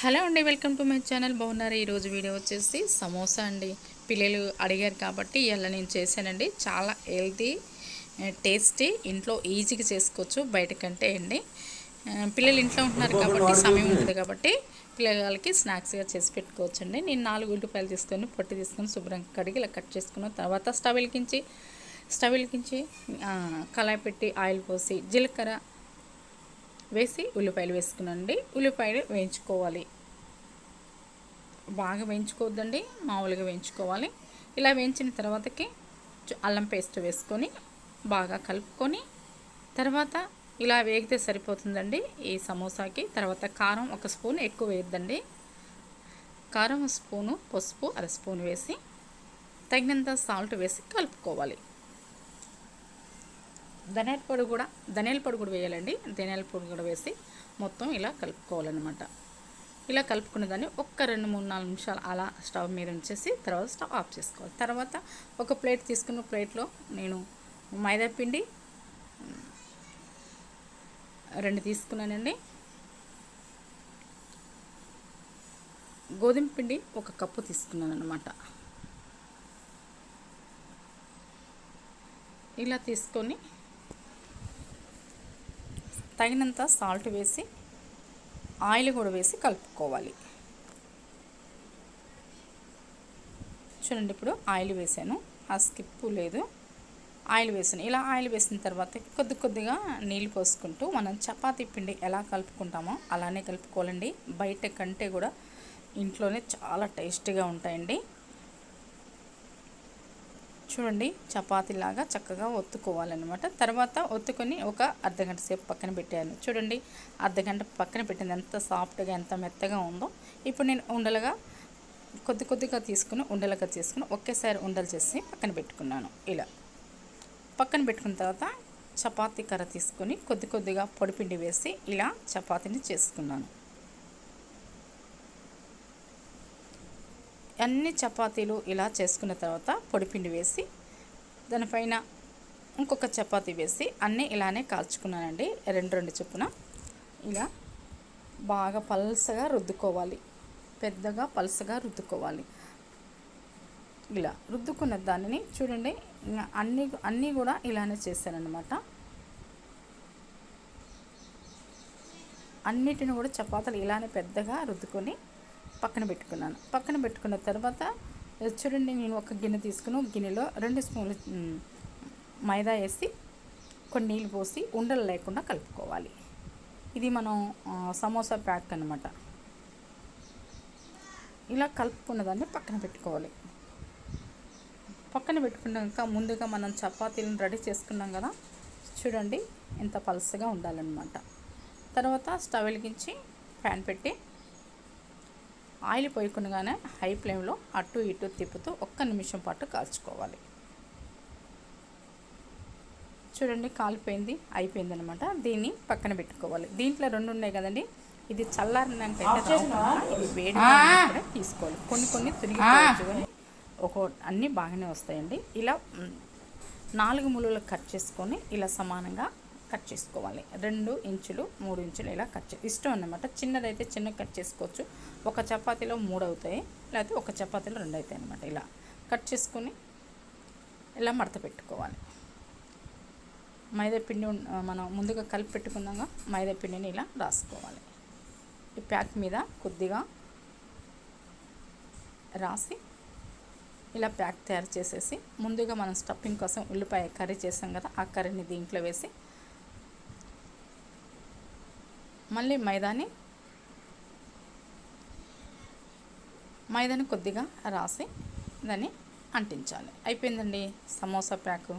Hello అండి welcome to my channel. బాగున్నారు? ఈరోజు వీడియో వచ్చేసి సమోసా అండి. పిల్లలు అడిగారు కాబట్టి ఇలా నేను చేశానండి. చాలా హెల్తీ టేస్టీ ఇంట్లో ఈజీగా చేసుకోవచ్చు బయట కంటే అండి పిల్లలు ఇంట్లో ఉంటున్నారు కాబట్టి సమయం ఉంటుంది కాబట్టి పిల్లలకి స్నాక్స్గా చేసి పెట్టుకోవచ్చు అండి నేను నాలుగు ఉల్లిపాయలు తీసుకొని పొట్టి తీసుకొని శుభ్రంగా కడిగి ఇలా కట్ చేసుకున్న తర్వాత స్టవ్ వెలిగించి స్టవ్ వెలిగించి ఆ, కళాయి పెట్టి ఆయిల్ పోసి జీలకర్ర వేసి ఉల్లిపాయలు వేసుకునండి. ఉల్లిపాయలు వేయించుకోవాలి. బాగా వేయించుకోవద్దండి. మామూలుగా వేయించుకోవాలి. ఇలా వేయించిన తర్వాతకి అల్లం పేస్ట్ వేసుకొని బాగా కలుపుకొని తర్వాత ఇలా వేగితే సరిపోతుందండి. ఈ సమోసాకి తర్వాత కారం ఒక స్పూన్ ఎక్కువ వేయద్దండి. కారం స్పూను పసుపు అర స్పూన్ వేసి తగినంత సాల్ట్ వేసి కలుపుకోవాలి. ధనియాల పొడి కూడా ధనియాల పొడి కూడా వేయాలండి. ధనియాల పొడి కూడా వేసి మొత్తం ఇలా కలుపుకోవాలన్నమాట. ఇలా కలుపుకున్న దాన్ని ఒక్క రెండు మూడు నాలుగు నిమిషాలు అలా స్టవ్ మీద ఉంచేసి తర్వాత స్టవ్ ఆఫ్ చేసుకోవాలి. తర్వాత ఒక ప్లేట్ తీసుకున్న ప్లేట్లో నేను మైదా పిండి రెండు తీసుకున్నానండి. గోధుమ పిండి ఒక కప్పు తీసుకున్నాను అనమాట ఇలా తీసుకొని తగినంత సాల్ట్ వేసి ఆయిల్ కూడా వేసి కలుపుకోవాలి. చూడండి ఇప్పుడు ఆయిల్ వేసాను. ఆ స్కిప్ లేదు. ఆయిల్ వేసాను. ఇలా ఆయిల్ వేసిన తర్వాత కొద్ది కొద్దిగా నీళ్ళు పోసుకుంటూ మనం చపాతీ పిండి ఎలా కలుపుకుంటామో అలానే కలుపుకోవాలండి. బయట కంటే కూడా ఇంట్లోనే చాలా టేస్టీగా ఉంటాయండి. చూడండి చపాతీలాగా చక్కగా ఒత్తుకోవాలన్నమాట. తర్వాత ఒత్తుకొని ఒక అర్ధగంట సేపు పక్కన పెట్టాను చూడండి అర్ధగంట పక్కన పెట్టింది ఎంత సాఫ్ట్గా ఎంత మెత్తగా ఉందో. ఇప్పుడు నేను ఉండలుగా కొద్ది కొద్దిగా తీసుకుని ఉండలుగా తీసుకుని ఒకేసారి ఉండలు చేసి పక్కన పెట్టుకున్నాను. ఇలా. పక్కన పెట్టుకున్న తర్వాత చపాతీ కర్ర తీసుకొని కొద్ది కొద్దిగా పొడిపిండి వేసి ఇలా చపాతీని చేసుకున్నాను. అన్ని చపాతీలు ఇలా చేసుకున్న తర్వాత పొడిపిండి వేసి దానిపైన ఇంకొక చపాతీ వేసి అన్నీ ఇలానే కాల్చుకున్నానండి. రెండు రెండు చొప్పున. ఇలా బాగా పల్సగా రుద్దుకోవాలి. పెద్దగా పల్సగా రుద్దుకోవాలి. ఇలా రుద్దుకున్న దానిని చూడండి అన్ని అన్నీ అన్నీ కూడా ఇలానే చేశానన్నమాట. అన్నిటిని కూడా చపాతీలు ఇలానే పెద్దగా రుద్దుకొని పక్కన పెట్టుకున్నాను. పక్కన పెట్టుకున్న తర్వాత చూడండి నేను ఒక గిన్నె తీసుకుని గిన్నెలో రెండు స్పూన్లు మైదా వేసి కొన్ని నీళ్ళు పోసి ఉండలు లేకుండా కలుపుకోవాలి. ఇది మనం సమోసా ప్యాక్ అనమాట ఇలా కలుపుకున్న దాన్ని పక్కన పెట్టుకోవాలి. పక్కన పెట్టుకున్నాక ముందుగా మనం చపాతీలను రెడీ చేసుకున్నాం కదా చూడండి ఎంత పలసగా ఉండాలన్నమాట. తర్వాత స్టవ్ వెలిగించి ప్యాన్ పెట్టి ఆయిల్ పోయకుండానే హై ఫ్లేమ్లో అటు ఇటు తిప్పుతూ ఒక్క నిమిషం పాటు కాల్చుకోవాలి. చూడండి కాలిపోయింది అయిపోయింది అనమాట దీన్ని పక్కన పెట్టుకోవాలి. దీంట్లో రెండు ఉన్నాయి కదండి. ఇది చల్లారినాకైతే ఇది వేడి తీసుకోవాలి. కొన్ని కొన్ని కానీ ఒక అన్నీ బాగానే వస్తాయండి. ఇలా నాలుగు ముళ్ళు కట్ చేసుకొని ఇలా సమానంగా కట్ చేసుకోవాలి. రెండు ఇంచులు మూడు ఇంచులు ఇలా కట్ చే ఇష్టం అన్నమాట. చిన్నదైతే చిన్న కట్ చేసుకోవచ్చు. ఒక చపాతీలో మూడు అవుతాయి. లేకపోతే ఒక చపాతీలో రెండు అవుతాయి అన్నమాట ఇలా. కట్ చేసుకొని ఇలా మడత పెట్టుకోవాలి. మైదాపిండి మనం ముందుగా కలిపి పెట్టుకుందాక మైదాపిండిని ఇలా రాసుకోవాలి. ఈ ప్యాక్ మీద కొద్దిగా రాసి ఇలా ప్యాక్ తయారు చేసేసి ముందుగా మనం స్టఫింగ్ కోసం ఉల్లిపాయ కర్రీ చేసాం కదా ఆ కర్రీని దీంట్లో వేసి మళ్ళీ మైదాని మైదాని కొద్దిగా రాసి దాన్ని అంటించాలి. అయిపోయిందండి సమోసా ప్యాకు.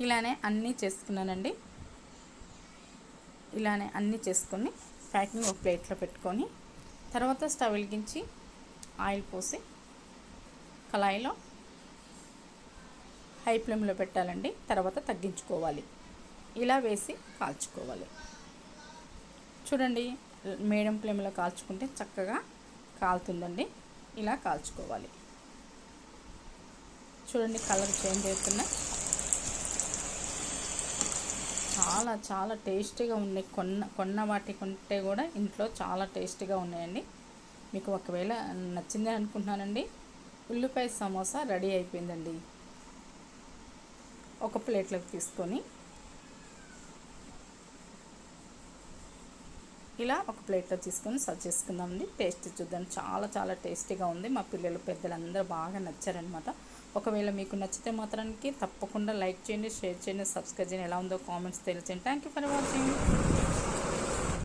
ఇలానే అన్నీ చేసుకున్నానండి. ఇలానే అన్నీ చేసుకొని ప్యాకింగ్ ఒక ప్లేట్లో పెట్టుకొని తర్వాత స్టవ్ వెలిగించి ఆయిల్ పోసి కళాయిలో హై ఫ్లేమ్లో పెట్టాలండి. తర్వాత తగ్గించుకోవాలి. ఇలా వేసి కాల్చుకోవాలి. చూడండి మీడియం ఫ్లేమ్లో కాల్చుకుంటే చక్కగా కాలుతుందండి. ఇలా కాల్చుకోవాలి. చూడండి కలర్ చేంజ్ అవుతున్నాయి చాలా చాలా టేస్టీగా ఉన్నాయి. కొన్న కొన్న వాటి కొంటే కూడా ఇంట్లో చాలా టేస్టీగా ఉన్నాయండి. మీకు ఒకవేళ నచ్చింది అనుకుంటున్నానండి. ఉల్లిపాయ సమోసా రెడీ అయిపోయిందండి. ఒక ప్లేట్లోకి తీసుకొని ఇలా ఒక ప్లేట్లో తీసుకొని సర్వ్ చేసుకుందామండి టేస్ట్ చూద్దాం. చాలా చాలా టేస్టీగా ఉంది. మా పిల్లలు పెద్దలందరూ బాగా నచ్చారనమాట ఒకవేళ మీకు నచ్చితే మాత్రానికి తప్పకుండా లైక్ చేయండి షేర్ చేయండి సబ్స్క్రైబ్ చేయండి. ఎలా ఉందో కామెంట్స్ తెలియచేయండి. Thank you for watching